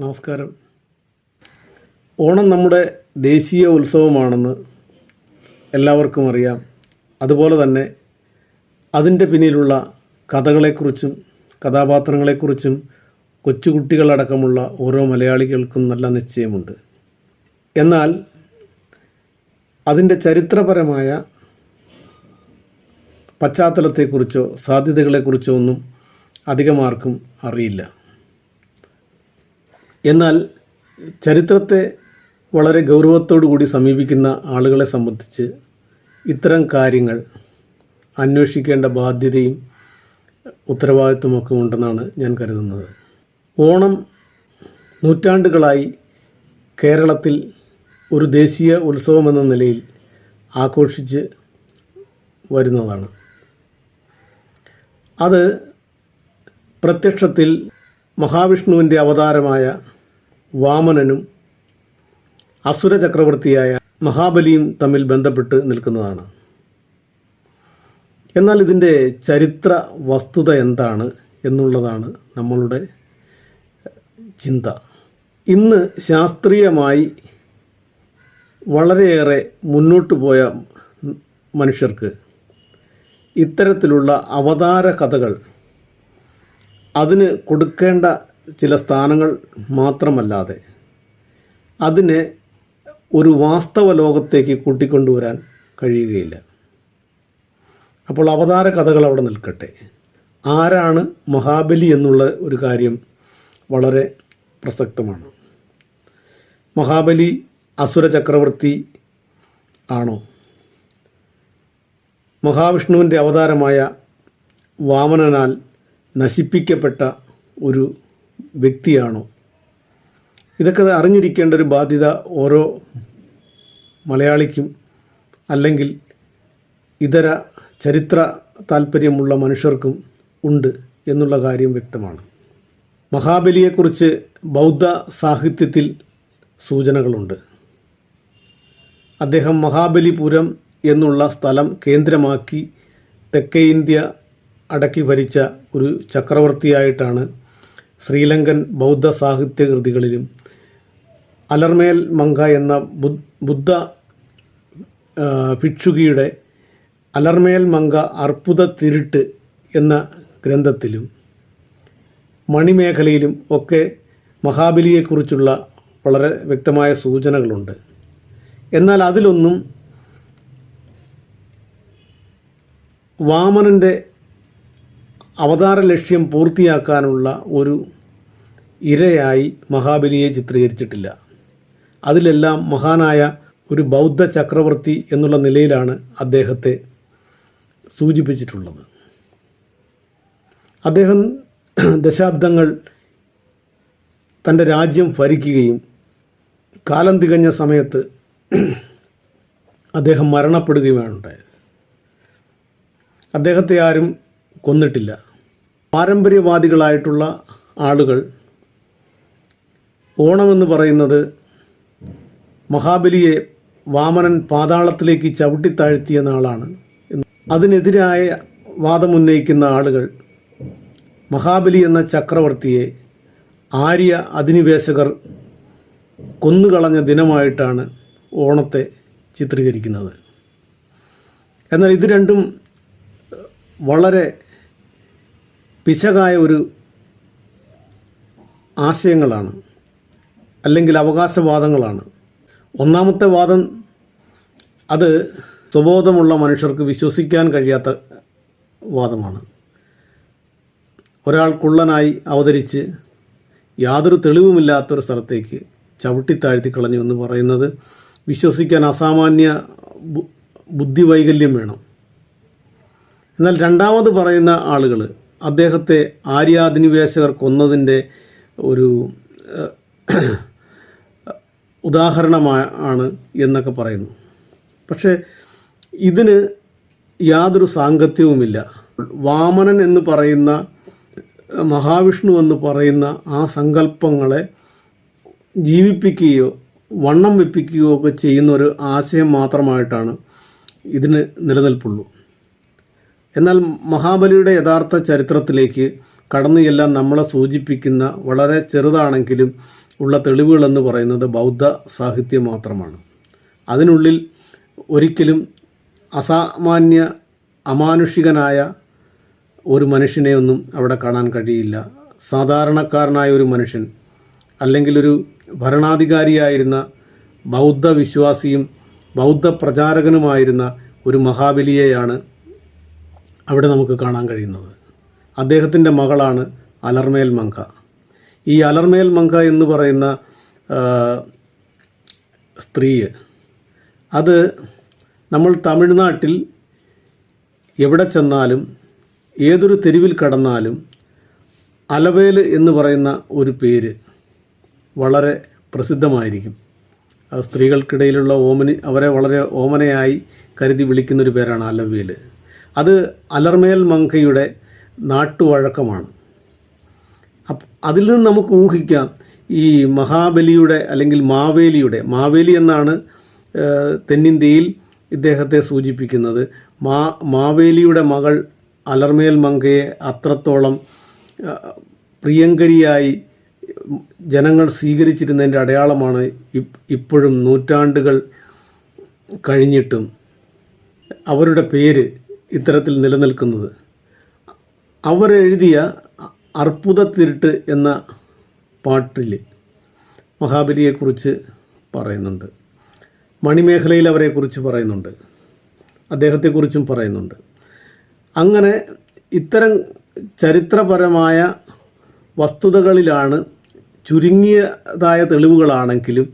നമസ്കാരം. ഓണം നമ്മുടെ ദേശീയ ഉത്സവമാണെന്ന് എല്ലാവർക്കും അറിയാം. അതുപോലെ തന്നെ അതിന്റെ പിന്നിലുള്ള കഥകളെക്കുറിച്ചും കഥാപാത്രങ്ങളെക്കുറിച്ചും കൊച്ചുകുട്ടികളടക്കമുള്ള ഓരോ മലയാളികൾക്കും നല്ല നിശ്ചയമുണ്ട്. എന്നാൽ അതിന്റെ ചരിത്രപരമായ പശ്ചാത്തലത്തെക്കുറിച്ചോ സാധ്യതകളെക്കുറിച്ചോ ഒന്നും അധികമാർക്കും അറിയില്ല. എന്നാൽ ചരിത്രത്തെ വളരെ ഗൗരവത്തോടു കൂടി സമീപിക്കുന്ന ആളുകളെ സംബന്ധിച്ച് ഇത്തരം കാര്യങ്ങൾ അന്വേഷിക്കേണ്ട ബാധ്യതയും ഉത്തരവാദിത്വമൊക്കെ ഉണ്ടെന്നാണ് ഞാൻ കരുതുന്നത്. ഓണം നൂറ്റാണ്ടുകളായി കേരളത്തിൽ ഒരു ദേശീയ ഉത്സവമെന്ന നിലയിൽ ആഘോഷിച്ച് വരുന്നതാണ്. അത് പ്രത്യക്ഷത്തിൽ മഹാവിഷ്ണുവിന്റെ അവതാരമായ വാമനനും അസുര ചക്രവർത്തിയായ മഹാബലിയും തമ്മിൽ ബന്ധപ്പെട്ട് നിൽക്കുന്നതാണ്. എന്നാൽ ഇതിന്റെ ചരിത്ര വസ്തുത എന്താണ് എന്നുള്ളതാണ് നമ്മളുടെ ചിന്ത. ഇന്ന് ശാസ്ത്രീയമായി വളരെയേറെ മുന്നോട്ട് പോയ മനുഷ്യർക്ക് ഇത്തരത്തിലുള്ള അവതാര കഥകൾ അതിന് കൊടുക്കേണ്ട ചില സ്ഥാനങ്ങൾ മാത്രമല്ലാതെ അതിനെ ഒരു വാസ്തവ ലോകത്തേക്ക് കൂട്ടിക്കൊണ്ടുവരാൻ കഴിയുകയില്ല. അപ്പോൾ അവതാര കഥകൾ അവിടെ നിൽക്കട്ടെ. ആരാണ് മഹാബലി എന്നുള്ള ഒരു കാര്യം വളരെ പ്രസക്തമാണ്. മഹാബലി അസുര ചക്രവർത്തി ആണോ? മഹാവിഷ്ണുവിന്റെ അവതാരമായ വാമനനാൽ നശിപ്പിക്കപ്പെട്ട ഒരു വ്യക്തിയാണോ? ഇതൊക്കെ അറിഞ്ഞിരിക്കേണ്ട ഒരു ബാധ്യത ഓരോ മലയാളിക്കും അല്ലെങ്കിൽ ഇതര ചരിത്ര താല്പര്യമുള്ള മനുഷ്യർക്കും ഉണ്ട് എന്നുള്ള കാര്യം വ്യക്തമാണ്. മഹാബലിയെക്കുറിച്ച് ബൗദ്ധ സാഹിത്യത്തിൽ സൂചനകളുണ്ട്. അദ്ദേഹം മഹാബലിപുരം എന്നുള്ള സ്ഥലം കേന്ദ്രമാക്കി തെക്കേ ഇന്ത്യ അടക്കി ഭരിച്ച ഒരു ചക്രവർത്തിയായിട്ടാണ് ശ്രീലങ്കൻ ബൗദ്ധ സാഹിത്യകൃതികളിലും അലർമേൽ മങ്ക എന്ന ബുദ്ധ ഭിക്ഷുകിയുടെ അലർമേൽ മങ്ക അർപ്പുത തിരുട്ട് എന്ന ഗ്രന്ഥത്തിലും മണിമേഖലയിലും ഒക്കെ മഹാബലിയെക്കുറിച്ചുള്ള വളരെ വ്യക്തമായ സൂചനകളുണ്ട്. എന്നാൽ അതിലൊന്നും വാമനന്റെ അവതാര ലക്ഷ്യം പൂർത്തിയാക്കാനുള്ള ഒരു ഇരയായി മഹാബലിയെ ചിത്രീകരിച്ചിട്ടില്ല. അതിലെല്ലാം മഹാനായ ഒരു ബൗദ്ധ ചക്രവർത്തി എന്നുള്ള നിലയിലാണ് അദ്ദേഹത്തെ സൂചിപ്പിച്ചിട്ടുള്ളത്. അദ്ദേഹം ദശാബ്ദങ്ങൾ തന്റെ രാജ്യം ഭരിക്കുകയും കാലം തികഞ്ഞ സമയത്ത് അദ്ദേഹം മരണപ്പെടുകയുമാണ് ഉണ്ടായത്. അദ്ദേഹത്തെ ആരും കൊന്നിട്ടില്ല. പാരമ്പര്യവാദികളായിട്ടുള്ള ആളുകൾ ഓണമെന്ന് പറയുന്നത് മഹാബലിയെ വാമനൻ പാതാളത്തിലേക്ക് ചവിട്ടിത്താഴ്ത്തിയ നാളാണ് അതിനെതിരായ വാദമുന്നയിക്കുന്ന ആളുകൾ മഹാബലി എന്ന ചക്രവർത്തിയെ ആര്യ അധിനിവേശകർ കൊന്നുകളഞ്ഞ ദിനമായിട്ടാണ് ഓണത്തെ ചിത്രീകരിക്കുന്നത്. എന്നാൽ ഇത് രണ്ടും വളരെ പിശകായ ഒരു ആശയങ്ങളാണ് അല്ലെങ്കിൽ അവകാശവാദങ്ങളാണ്. ഒന്നാമത്തെ വാദം അത് സ്വബോധമുള്ള മനുഷ്യർക്ക് വിശ്വസിക്കാൻ കഴിയാത്ത വാദമാണ്. ഒരാൾ കുള്ളനായി അവതരിച്ച് യാതൊരു തെളിവുമില്ലാത്തൊരു സ്ഥലത്തേക്ക് ചവിട്ടിത്താഴ്ത്തി കളഞ്ഞു എന്ന് പറയുന്നത് വിശ്വസിക്കാൻ അസാമാന്യ ബുദ്ധിവൈകല്യം വേണം. എന്നാൽ രണ്ടാമത് പറയുന്ന ആളുകൾ അദ്ദേഹത്തെ ആര്യാധിനിവേശകർ കൊന്നതിന്റെ ഒരു ഉദാഹരണമാണ് എന്നൊക്കെ പറയുന്നു. പക്ഷേ ഇതിന് യാതൊരു സാങ്കത്യവുമില്ല. വാമനൻ എന്ന് പറയുന്ന മഹാവിഷ്ണു എന്ന് പറയുന്ന ആ സങ്കല്പങ്ങളെ ജീവിപ്പിക്കുകയോ വണ്ണം വെപ്പിക്കുകയോ ഒക്കെ ചെയ്യുന്ന ഒരു ആശയം മാത്രമായിട്ടാണ് ഇതിന് നിലനിൽപ്പുള്ളൂ. എന്നാൽ മഹാബലിയുടെ യഥാർത്ഥ ചരിത്രത്തിലേക്ക് കടന്നു ചെല്ലാൻ നമ്മളെ സൂചിപ്പിക്കുന്ന വളരെ ചെറുതാണെങ്കിലും ഉള്ള തെളിവുകളെന്ന് പറയുന്നത് ബൗദ്ധ സാഹിത്യം മാത്രമാണ്. അതിനുള്ളിൽ ഒരിക്കലും അസാമാന്യ അമാനുഷികനായ ഒരു മനുഷ്യനെ ഒന്നും അവിടെ കാണാൻ കഴിയില്ല. സാധാരണക്കാരനായ ഒരു മനുഷ്യൻ അല്ലെങ്കിൽ ഒരു ഭരണാധികാരിയായിരുന്ന ബൗദ്ധ വിശ്വാസിയും ബൗദ്ധ പ്രചാരകനുമായിരുന്ന ഒരു മഹാബലിയെയാണ് അവിടെ നമുക്ക് കാണാൻ കഴിയുന്നത്. അദ്ദേഹത്തിന്റെ മകളാണ് അലർമേൽ മങ്ക. ഈ അലർമേൽ മങ്ക എന്ന് പറയുന്ന സ്ത്രീ അത് നമ്മൾ തമിഴ്നാട്ടിൽ എവിടെ ചെന്നാലും ഏതൊരു തെരുവിൽ കടന്നാലും അലവേൽ എന്ന് പറയുന്ന ഒരു പേര് വളരെ പ്രസിദ്ധമായിരിക്കും. സ്ത്രീകൾക്കിടയിലുള്ള ഓമനി അവരെ വളരെ ഓമനയായി കരുതി വിളിക്കുന്നൊരു പേരാണ് അലവേൽ. അത് അലർമേൽ മങ്കയുടെ നാട്ടുവഴക്കമാണ്. അതിൽ നിന്ന് നമുക്ക് ഊഹിക്കാം ഈ മഹാബലിയുടെ അല്ലെങ്കിൽ മാവേലിയുടെ മാവേലി എന്നാണ് തെന്നിന്ത്യയിൽ ഇദ്ദേഹത്തെ സൂചിപ്പിക്കുന്നത്. മാ മാവേലിയുടെ മകൾ അലർമേൽ മങ്കയെ അത്രത്തോളം പ്രിയങ്കരിയായി ജനങ്ങൾ സ്വീകരിച്ചിരുന്നതിന്റെ അടയാളമാണ് ഇപ്പോഴും നൂറ്റാണ്ടുകൾ കഴിഞ്ഞിട്ടും അവരുടെ പേര് ഇത്തരത്തിൽ നിലനിൽക്കുന്നത്. അവർ എഴുതിയ അർപ്പുത തിരുട്ട് എന്ന പാട്ടിൽ മഹാബലിയെക്കുറിച്ച് പറയുന്നുണ്ട്. മണിമേഖലയിൽ അവരെക്കുറിച്ച് പറയുന്നുണ്ട്. അദ്ദേഹത്തെക്കുറിച്ചും പറയുന്നുണ്ട്. അങ്ങനെ ഇത്തരം ചരിത്രപരമായ വസ്തുതകളിലാണ് ചുരുങ്ങിയതായ തെളിവുകളാണെങ്കിലും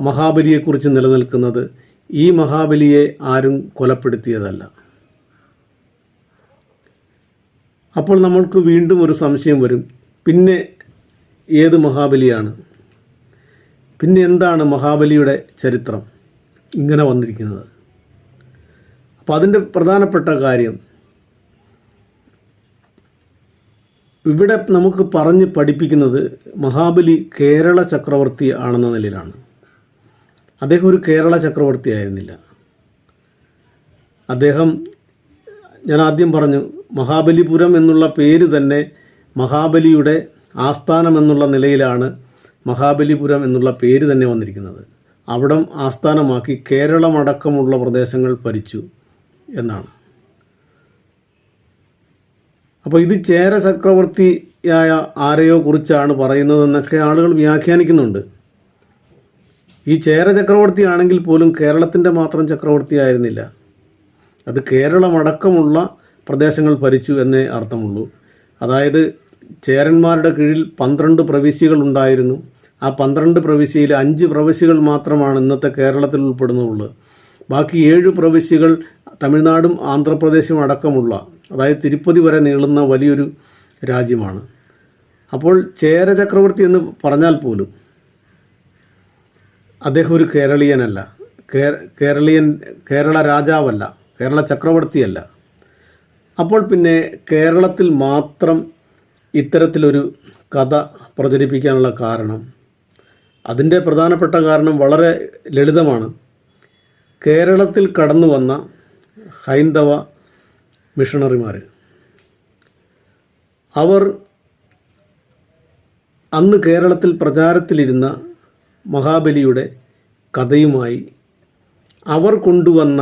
മഹാബലിയെക്കുറിച്ച് നിലനിൽക്കുന്നത് ഈ മഹാബലിയെ ആരും കൊലപ്പെടുത്തിയതല്ല. അപ്പോൾ നമ്മൾക്ക് വീണ്ടും ഒരു സംശയം വരും. പിന്നെ ഏത് മഹാബലിയാണ്? പിന്നെ എന്താണ് മഹാബലിയുടെ ചരിത്രം? ഇങ്ങനെ വന്നിരിക്കുന്നത്. അപ്പോൾ അതിന്റെ പ്രധാനപ്പെട്ട കാര്യം ഇവിടെ നമുക്ക് പറഞ്ഞ് പഠിപ്പിക്കുന്നത് മഹാബലി കേരള ചക്രവർത്തി ആണെന്ന നിലയിലാണ്. അദ്ദേഹം ഒരു കേരള ചക്രവർത്തി ആയിരുന്നില്ല. അദ്ദേഹം ഞാൻ ആദ്യം പറഞ്ഞു മഹാബലിപുരം എന്നുള്ള പേര് തന്നെ മഹാബലിയുടെ ആസ്ഥാനം എന്നുള്ള നിലയിലാണ് മഹാബലിപുരം എന്നുള്ള പേര് തന്നെ വന്നിരിക്കുന്നത്. അവിടം ആസ്ഥാനമാക്കി കേരളമടക്കമുള്ള പ്രദേശങ്ങൾ ഭരിച്ചു എന്നാണ്. അപ്പോൾ ഇത് ചേര ചക്രവർത്തിയായ ആരെയോ കുറിച്ചാണ് പറയുന്നതെന്നൊക്കെ ആളുകൾ വ്യാഖ്യാനിക്കുന്നുണ്ട്. ഈ ചേര ചക്രവർത്തി ആണെങ്കിൽ പോലും കേരളത്തിന്റെ മാത്രം ചക്രവർത്തി ആയിരുന്നില്ല അത് കേരളമടക്കമുള്ള പ്രദേശങ്ങൾ ഭരിച്ചു എന്നേ അർത്ഥമുള്ളൂ. അതായത് ചേരന്മാരുടെ കീഴിൽ പന്ത്രണ്ട് പ്രവിശ്യകൾ ഉണ്ടായിരുന്നു. ആ പന്ത്രണ്ട് പ്രവിശ്യയിൽ അഞ്ച് പ്രവിശ്യകൾ മാത്രമാണ് ഇന്നത്തെ കേരളത്തിൽ ഉൾപ്പെടുന്നുള്ളൂ ബാക്കി ഏഴ് പ്രവിശ്യകൾ തമിഴ്നാടും ആന്ധ്രാപ്രദേശും അടക്കമുള്ള അതായത് തിരുപ്പതി വരെ നീളുന്ന വലിയൊരു രാജ്യമാണ്. അപ്പോൾ ചേര ചക്രവർത്തി എന്ന് പറഞ്ഞാൽ പോലും അദ്ദേഹം ഒരു കേരളീയനല്ല. കേരളീയൻ കേരള രാജാവല്ല. കേരള ചക്രവർത്തിയല്ല. അപ്പോൾ പിന്നെ കേരളത്തിൽ മാത്രം ഇത്തരത്തിലൊരു കഥ പ്രചരിപ്പിക്കാനുള്ള കാരണം അതിന്റെ പ്രധാനപ്പെട്ട കാരണം വളരെ ലളിതമാണ്. കേരളത്തിൽ കടന്നു വന്ന ഹൈന്ദവ മിഷണറിമാർ അവർ അന്ന് കേരളത്തിൽ പ്രചാരത്തിലിരുന്ന മഹാബലിയുടെ കഥയുമായി അവർ കൊണ്ടുവന്ന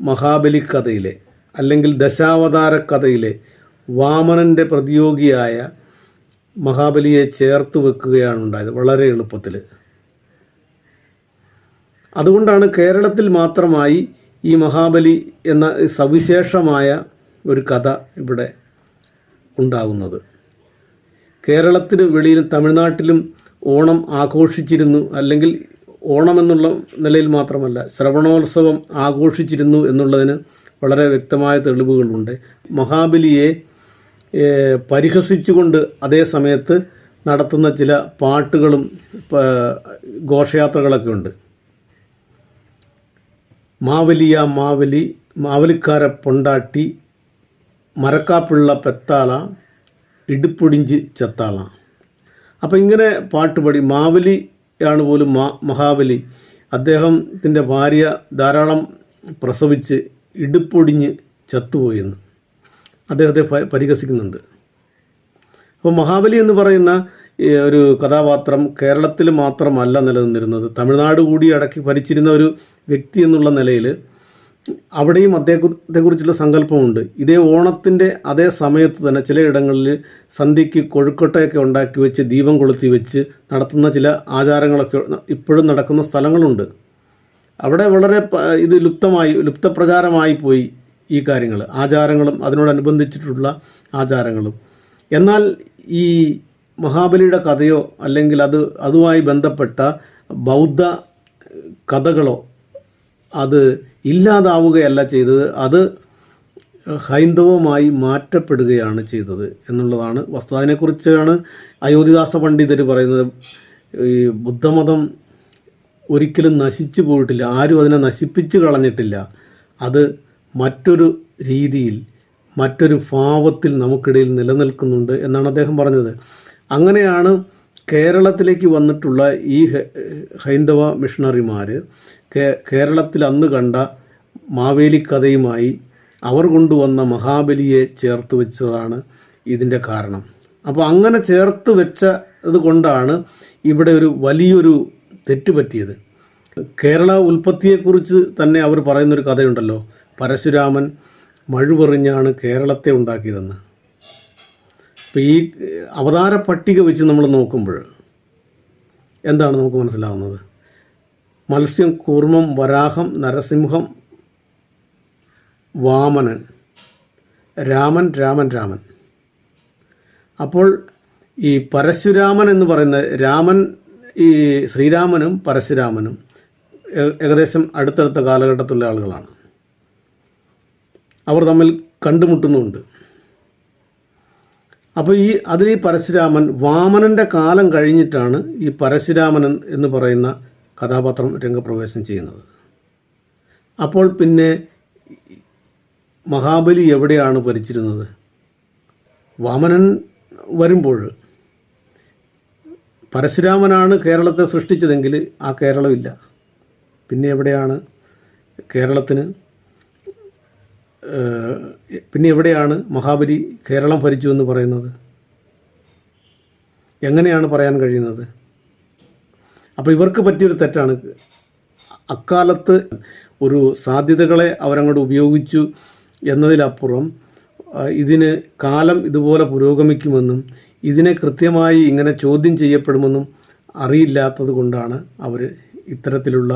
മഹാബലി കഥയിലെ അല്ലെങ്കിൽ ദശാവതാര കഥയിലെ വാമനന്റെ പ്രതിയോഗിയായ മഹാബലിയെ ചേർത്ത് വെക്കുകയാണ് ഉണ്ടായത് വളരെ എളുപ്പത്തിൽ. അതുകൊണ്ടാണ് കേരളത്തിൽ മാത്രമായി ഈ മഹാബലി എന്ന സവിശേഷമായ ഒരു കഥ ഇവിടെ ഉണ്ടാകുന്നത് കേരളത്തിന് വെളിയിലും തമിഴ്നാട്ടിലും ഓണം ആഘോഷിച്ചിരുന്നു അല്ലെങ്കിൽ ഓണം എന്നുള്ള നിലയിൽ മാത്രമല്ല ശ്രവണോത്സവം ആഘോഷിച്ചിരുന്നു എന്നുള്ളതിന് വളരെ വ്യക്തമായ തെളിവുകളുണ്ട്. മഹാബലിയെ പരിഹസിച്ചുകൊണ്ട് അതേ സമയത്ത് നടത്തുന്ന ചില പാട്ടുകളും ഘോഷയാത്രകളൊക്കെ ഉണ്ട് മാവലിയ മാവലി മാവലിക്കാര പൊണ്ടാട്ടി മരക്കാപ്പിള്ള പെത്താള ഇടുപ്പൊടിഞ്ച് ചെത്താള. അപ്പം ഇങ്ങനെ പാട്ടുപാടി മാവലി ആണ് പോലും മാ മഹാബലി. അദ്ദേഹത്തിന്റെ ഭാര്യ ധാരാളം പ്രസവിച്ച് ഇടുപ്പൊടിഞ്ഞ് ചത്തുപോയെന്ന് അദ്ദേഹത്തെ പരിഹസിക്കുന്നുണ്ട്. അപ്പോൾ മഹാബലി എന്ന് പറയുന്ന ഒരു കഥാപാത്രം കേരളത്തിൽ മാത്രമല്ല നിലനിന്നിരുന്നത്. തമിഴ്നാട് കൂടി അടക്കി ഭരിച്ചിരുന്ന ഒരു വ്യക്തി എന്നുള്ള നിലയിൽ അവിടെയും അദ്ദേഹത്തെക്കുറിച്ചുള്ള സങ്കല്പമുണ്ട്. ഇതേ ഓണത്തിന്റെ അതേ സമയത്ത് തന്നെ ചിലയിടങ്ങളിൽ സന്ധ്യയ്ക്ക് കൊഴുക്കട്ടയൊക്കെ ഉണ്ടാക്കി വെച്ച് ദീപം കൊളുത്തി വെച്ച് നടത്തുന്ന ചില ആചാരങ്ങളൊക്കെ ഇപ്പോഴും നടക്കുന്ന സ്ഥലങ്ങളുണ്ട്. അവിടെ വളരെ ഇത് ലുപ്തമായി ലുപ്തപ്രചാരമായി പോയി ഈ കാര്യങ്ങൾ. ആചാരങ്ങളും അതിനോടനുബന്ധിച്ചിട്ടുള്ള ആചാരങ്ങളും. എന്നാൽ ഈ മഹാബലിയുടെ കഥയോ അല്ലെങ്കിൽ അത് അതുമായി ബന്ധപ്പെട്ട ബൗദ്ധ കഥകളോ അത് ഇല്ലാതാവുകയല്ല ചെയ്തത്. അത് ഹൈന്ദവമായി മാറ്റപ്പെടുകയാണ് ചെയ്തത് എന്നുള്ളതാണ് വസ്തു അതിനെക്കുറിച്ചാണ് അയോധ്യദാസ പണ്ഡിതർ പറയുന്നത്. ഈ ബുദ്ധമതം ഒരിക്കലും നശിച്ചു പോയിട്ടില്ല. ആരും അതിനെ നശിപ്പിച്ച് കളഞ്ഞിട്ടില്ല. അത് മറ്റൊരു രീതിയിൽ മറ്റൊരു ഭാവത്തിൽ നമുക്കിടയിൽ നിലനിൽക്കുന്നുണ്ട് എന്നാണ് അദ്ദേഹം പറഞ്ഞത്. അങ്ങനെയാണ് കേരളത്തിലേക്ക് വന്നിട്ടുള്ള ഈ ഹൈന്ദവ മിഷണറിമാർ കേരളത്തിൽ അന്ന് കണ്ട മാവേലി കഥയുമായി അവർ കൊണ്ടുവന്ന മഹാബലിയെ ചേർത്ത് വെച്ചതാണ് ഇതിന്റെ കാരണം. അപ്പോൾ അങ്ങനെ ചേർത്ത് വെച്ചത് കൊണ്ടാണ് ഇവിടെ ഒരു വലിയൊരു തെറ്റ് പറ്റിയത്. കേരള ഉൽപ്പത്തിയെക്കുറിച്ച് തന്നെ അവർ പറയുന്നൊരു കഥയുണ്ടല്ലോ. പരശുരാമൻ മഴുപെറിഞ്ഞാണ് കേരളത്തെ ഉണ്ടാക്കിയതെന്ന്. അപ്പോൾ ഈ അവതാര പട്ടിക വെച്ച് നമ്മൾ നോക്കുമ്പോൾ എന്താണ് നമുക്ക് മനസ്സിലാവുന്നത്? മത്സ്യം കൂർമ്മം വരാഹം നരസിംഹം വാമനൻ രാമൻ രാമൻ രാമൻ. അപ്പോൾ ഈ പരശുരാമൻ എന്ന് പറയുന്ന രാമൻ ഈ ശ്രീരാമനും പരശുരാമനും ഏകദേശം അടുത്തടുത്ത കാലഘട്ടത്തിലുള്ള ആളുകളാണ്. അവർ തമ്മിൽ കണ്ടുമുട്ടുന്നുമുണ്ട് അപ്പോൾ ഈ അതിൽ ഈ പരശുരാമൻ വാമനന്റെ കാലം കഴിഞ്ഞിട്ടാണ് ഈ പരശുരാമൻ എന്ന് പറയുന്ന കഥാപാത്രം രംഗപ്രവേശം ചെയ്യുന്നത്. അപ്പോൾ പിന്നെ മഹാബലി എവിടെയാണ് ഭരിച്ചിരുന്നത്? വാമനൻ വരുമ്പോൾ പരശുരാമനാണ് കേരളത്തെ സൃഷ്ടിച്ചതെങ്കിൽ ആ കേരളമില്ല. പിന്നെ എവിടെയാണ് കേരളത്തിന് പിന്നെ എവിടെയാണ് മഹാബലി കേരളം ഭരിച്ചു എന്ന് പറയുന്നത്? എങ്ങനെയാണ് പറയാൻ കഴിയുന്നത്? അപ്പോൾ ഇവർക്ക് പറ്റിയൊരു തെറ്റാണ്. അക്കാലത്ത് ഒരു സാധ്യതകളെ അവരങ്ങോട്ട് ഉപയോഗിച്ചു എന്നതിലപ്പുറം ഇതിന് കാലം ഇതുപോലെ പുരോഗമിക്കുമെന്നും ഇതിനെ കൃത്യമായി ഇങ്ങനെ ചോദ്യം ചെയ്യപ്പെടുമെന്നും അറിയില്ലാത്തത് കൊണ്ടാണ് അവർ ഇത്തരത്തിലുള്ള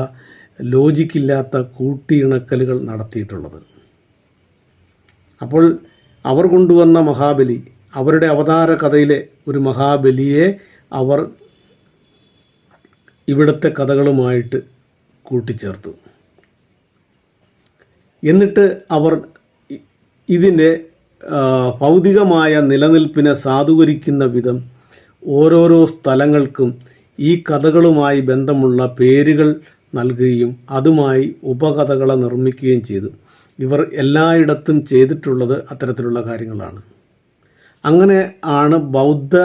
ലോജിക്കില്ലാത്ത കൂട്ടിയിണക്കലുകൾ നടത്തിയിട്ടുള്ളത്. അപ്പോൾ അവർ കൊണ്ടുവന്ന മഹാബലി അവരുടെ അവതാര കഥയിലെ ഒരു മഹാബലിയെ അവർ ഇവിടുത്തെ കഥകളുമായിട്ട് കൂട്ടിച്ചേർത്തു. എന്നിട്ട് അവർ ഇതിന്റെ ഭൗതികമായ നിലനിൽപ്പിനെ സാധൂകരിക്കുന്ന വിധം ഓരോരോ സ്ഥലങ്ങൾക്കും ഈ കഥകളുമായി ബന്ധമുള്ള പേരുകൾ നൽകുകയും അതുമായി ഉപകഥകളെ നിർമ്മിക്കുകയും ചെയ്തു. ഇവർ എല്ലായിടത്തും ചെയ്തിട്ടുള്ളത് അത്തരത്തിലുള്ള കാര്യങ്ങളാണ്. അങ്ങനെ ആണ് ബൗദ്ധ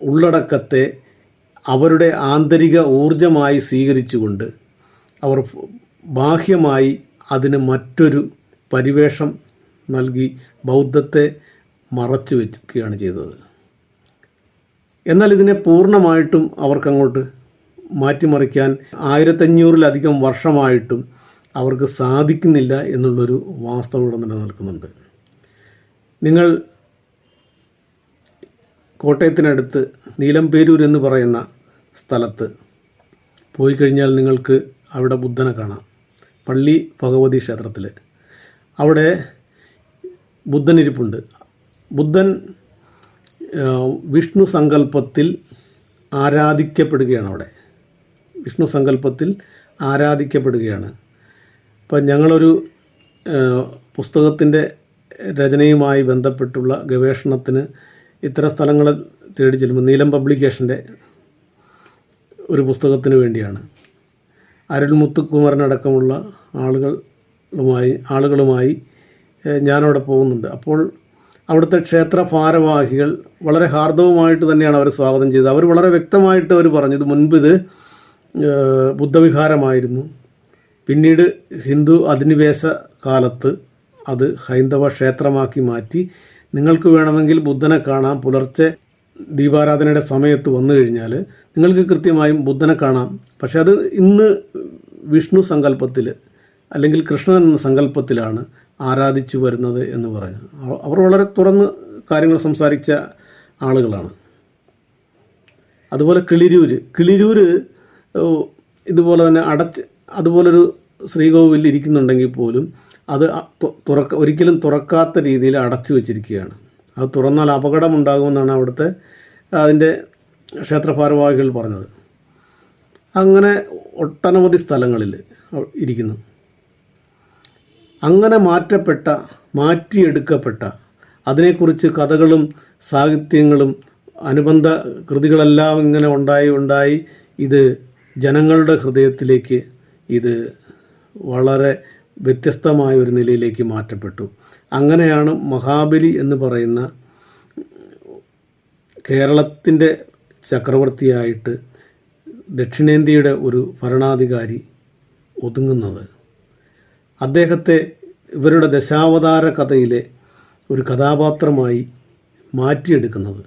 ഉള്ളടക്കത്തെ അവരുടെ ആന്തരിക ഊർജമായി സ്വീകരിച്ചുകൊണ്ട് അവർ ബാഹ്യമായി അതിന് മറ്റൊരു പരിവേഷം നൽകി ബൗദ്ധത്തെ മറച്ചു വയ്ക്കുകയാണ് ചെയ്തത്. എന്നാൽ ഇതിനെ പൂർണമായിട്ടും അവർക്കങ്ങോട്ട് മാറ്റിമറിക്കാൻ ആയിരത്തഞ്ഞൂറിലധികം വർഷമായിട്ടും അവർക്ക് സാധിക്കുന്നില്ല എന്നുള്ളൊരു വാസ്തവം ഇവിടെ നിലനിൽക്കുന്നുണ്ട്. നിങ്ങൾ കോട്ടയത്തിനടുത്ത് നീലംപേരൂർ എന്ന് പറയുന്ന സ്ഥലത്ത് പോയി കഴിഞ്ഞാൽ നിങ്ങൾക്ക് അവിടെ ബുദ്ധനെ കാണാം. പള്ളി ഭഗവതി ക്ഷേത്രത്തിൽ. അവിടെ ബുദ്ധൻ ഇരിപ്പുണ്ട്. ബുദ്ധൻ വിഷ്ണു സങ്കല്പത്തിൽ ആരാധിക്കപ്പെടുകയാണ് അവിടെ. വിഷ്ണു സങ്കല്പത്തിൽ ആരാധിക്കപ്പെടുകയാണ്. അപ്പം ഞങ്ങളൊരു പുസ്തകത്തിന്റെ രചനയുമായി ബന്ധപ്പെട്ടുള്ള ഗവേഷണത്തിന് ഇത്തരം സ്ഥലങ്ങളെ തേടി ചെല്ലുമ്പോൾ നീലം പബ്ലിക്കേഷന്റെ ഒരു പുസ്തകത്തിന് വേണ്ടിയാണ്. അരുൾമുത്തുക്കുമരനടക്കമുള്ള ആളുകളുമായി ആളുകളുമായി ഞാനവിടെ പോകുന്നുണ്ട്. അപ്പോൾ അവിടുത്തെ ക്ഷേത്ര ഭാരവാഹികൾ വളരെ ഹാർദവുമായിട്ട് തന്നെയാണ് അവർ സ്വാഗതം ചെയ്തത്. അവർ വളരെ വ്യക്തമായിട്ട് അവർ പറഞ്ഞു ഇത് മുൻപ് ഇത് ബുദ്ധവിഹാരമായിരുന്നു. പിന്നീട് ഹിന്ദു അധിനിവേശ കാലത്ത് അത് ഹൈന്ദവ ക്ഷേത്രമാക്കി മാറ്റി. നിങ്ങൾക്ക് വേണമെങ്കിൽ ബുദ്ധനെ കാണാം. പുലർച്ചെ ദീപാരാധനയുടെ സമയത്ത് വന്നു കഴിഞ്ഞാൽ നിങ്ങൾക്ക് കൃത്യമായും ബുദ്ധനെ കാണാം. പക്ഷെ അത് ഇന്ന് വിഷ്ണു സങ്കല്പത്തിൽ അല്ലെങ്കിൽ കൃഷ്ണൻ എന്ന സങ്കല്പത്തിലാണ് ആരാധിച്ചു വരുന്നത് എന്ന് പറഞ്ഞു അവർ വളരെ തുറന്ന് കാര്യങ്ങൾ സംസാരിച്ച ആളുകളാണ്. അതുപോലെ കിളിരൂര്. കിളിരൂര് ഇതുപോലെ തന്നെ അടച്ച് അതുപോലൊരു ശ്രീകോവിൽ ഇരിക്കുന്നുണ്ടെങ്കിൽ പോലും അത് തുറക്ക ഒരിക്കലും തുറക്കാത്ത രീതിയിൽ അടച്ചു വെച്ചിരിക്കുകയാണ്. അത് തുറന്നാൽ അപകടമുണ്ടാകുമെന്നാണ് അവിടുത്തെ അതിന്റെ ക്ഷേത്രഭാരവാഹികൾ പറഞ്ഞത്. അങ്ങനെ ഒട്ടനവധി സ്ഥലങ്ങളിൽ ഇരിക്കുന്നു. അങ്ങനെ മാറ്റപ്പെട്ട മാറ്റിയെടുക്കപ്പെട്ട അതിനെക്കുറിച്ച് കഥകളും സാഹിത്യങ്ങളും അനുബന്ധ കൃതികളെല്ലാം ഇങ്ങനെ ഉണ്ടായി ഉണ്ടായി ഇത് ജനങ്ങളുടെ ഹൃദയത്തിലേക്ക് ഇത് വളരെ വ്യത്യസ്തമായ ഒരു നിലയിലേക്ക് മാറ്റപ്പെട്ടു. അങ്ങനെയാണ് മഹാബലി എന്ന് പറയുന്ന കേരളത്തിന്റെ ചക്രവർത്തിയായിട്ട് ദക്ഷിണേന്ത്യയുടെ ഒരു ഭരണാധികാരി ഒതുങ്ങുന്നത്. അദ്ദേഹത്തെ ഇവരുടെ ദശാവതാര കഥയിലെ ഒരു കഥാപാത്രമായി മാറ്റിയെടുക്കുന്നത്.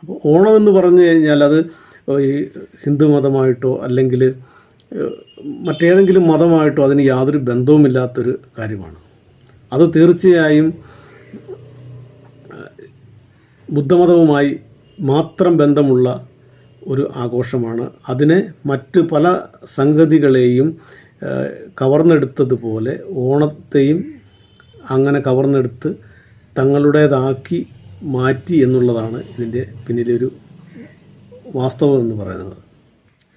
അപ്പോൾ ഓണം എന്ന് പറഞ്ഞു കഴിഞ്ഞാൽ അത് ഈ ഹിന്ദുമതമായിട്ടോ അല്ലെങ്കിൽ മറ്റേതെങ്കിലും മതമായിട്ടോ അതിന് യാതൊരു ബന്ധവുമില്ലാത്തൊരു കാര്യമാണ്. അത് തീർച്ചയായും ബുദ്ധമതവുമായി മാത്രം ബന്ധമുള്ള ഒരു ആഘോഷമാണ്. അതിനെ മറ്റ് പല സംഗതികളെയും കവർന്നെടുത്തതുപോലെ ഓണത്തെയും അങ്ങനെ കവർന്നെടുത്ത് തങ്ങളുടേതാക്കി മാറ്റി എന്നുള്ളതാണ് ഇതിന്റെ പിന്നിലൊരു വാസ്തവം എന്ന് പറയുന്നത്.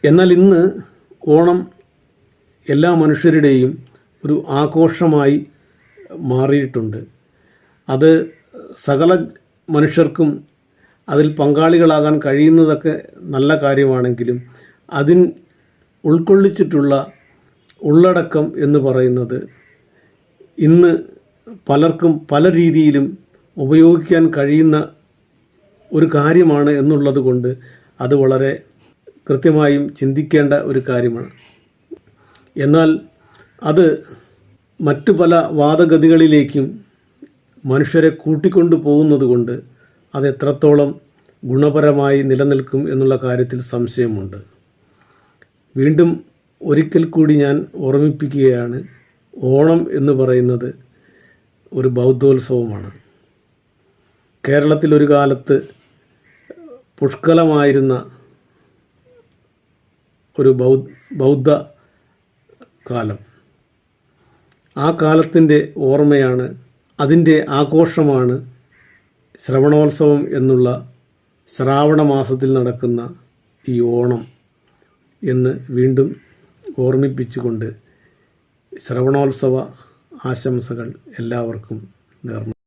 എന്നാൽ ഇന്ന് ഓണം എല്ലാ മനുഷ്യരുടെയും ഒരു ആഘോഷമായി മാറിയിട്ടുണ്ട്. അത് സകല മനുഷ്യർക്കും അതിൽ പങ്കാളികളാകാൻ കഴിയുന്നതൊക്കെ നല്ല കാര്യമാണെങ്കിലും അതിൻ ഉൾക്കൊള്ളിച്ചിട്ടുള്ള ഉള്ളടക്കം എന്ന് പറയുന്നത് ഇന്ന് പലർക്കും പല രീതിയിലും ഉപയോഗിക്കാൻ കഴിയുന്ന ഒരു കാര്യമാണ് എന്നുള്ളത് കൊണ്ട് അത് വളരെ കൃത്യമായും ചിന്തിക്കേണ്ട ഒരു കാര്യമാണ്. എന്നാൽ അത് മറ്റു പല വാദഗതികളിലേക്കും മനുഷ്യരെ കൂട്ടിക്കൊണ്ടു പോകുന്നത് കൊണ്ട് അത് എത്രത്തോളം ഗുണപരമായി നിലനിൽക്കും എന്നുള്ള കാര്യത്തിൽ സംശയമുണ്ട്. വീണ്ടും ഒരിക്കൽ കൂടി ഞാൻ ഓർമ്മിപ്പിക്കുകയാണ് ഓണം എന്ന് പറയുന്നത് ഒരു ബൗദ്ധോത്സവമാണ്. കേരളത്തിൽ ഒരു കാലത്ത് പുഷ്കലമായിരുന്ന ഒരു ബൗദ്ധ കാലം. ആ കാലത്തിന്റെ ഓർമ്മയാണ് അതിന്റെ ആഘോഷമാണ് ശ്രവണോത്സവം എന്നുള്ള ശ്രാവണ മാസത്തിൽ നടക്കുന്ന ഈ ഓണം എന്ന് വീണ്ടും ഓർമ്മിപ്പിച്ചുകൊണ്ട് ശ്രവണോത്സവ ആശംസകൾ എല്ലാവർക്കും നേർന്നു.